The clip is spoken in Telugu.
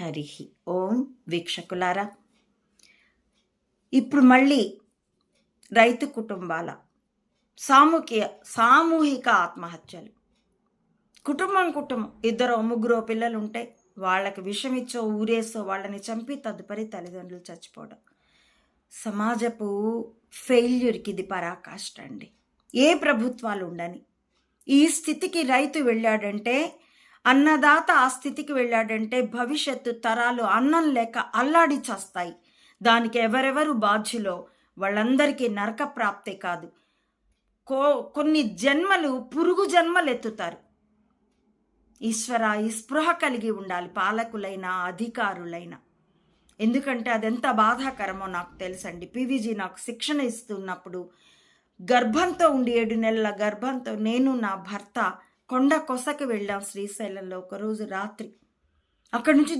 హరి ఓం వీక్షకులారా. ఇప్పుడు మళ్ళీ రైతు కుటుంబాల సామూహిక సామూహిక ఆత్మహత్యలు. కుటుంబం కుటుంబం. ఇద్దరు ముగ్గురు పిల్లలు ఉంటే వాళ్ళకి విషం ఇచ్చో ఊరేసో వాళ్ళని చంపి తదుపరి తల్లిదండ్రులు చచ్చిపోవడం. సమాజపు ఫెయిల్యూర్కి ఇది పరాకాష్ట అండి. ఏ ప్రభుత్వాలు ఉండని. ఈ స్థితికి రైతు వెళ్ళాడంటే అన్నదాత ఆ స్థితికి వెళ్ళాడంటే భవిష్యత్తు తరాలు అన్నం లేక అల్లాడి చస్తాయి. దానికి ఎవరెవరు బాధ్యులో? వాళ్ళందరికీ నరక ప్రాప్తే కాదు. కో కొన్ని జన్మలు పురుగు జన్మలు ఎత్తుతారు ఈశ్వర ఈ స్పృహ కలిగి ఉండాలి పాలకులైనా అధికారులైనా. ఎందుకంటే అదెంత బాధాకరమో నాకు తెలుసండి. పీవీజీ నాకు శిక్షణ ఇస్తున్నప్పుడు గర్భంతో ఉండి ఏడు నెలల గర్భంతో నేను నా భర్త కొండ కొసకి వెళ్ళాం శ్రీశైలంలో ఒకరోజు రాత్రి. అక్కడి నుంచి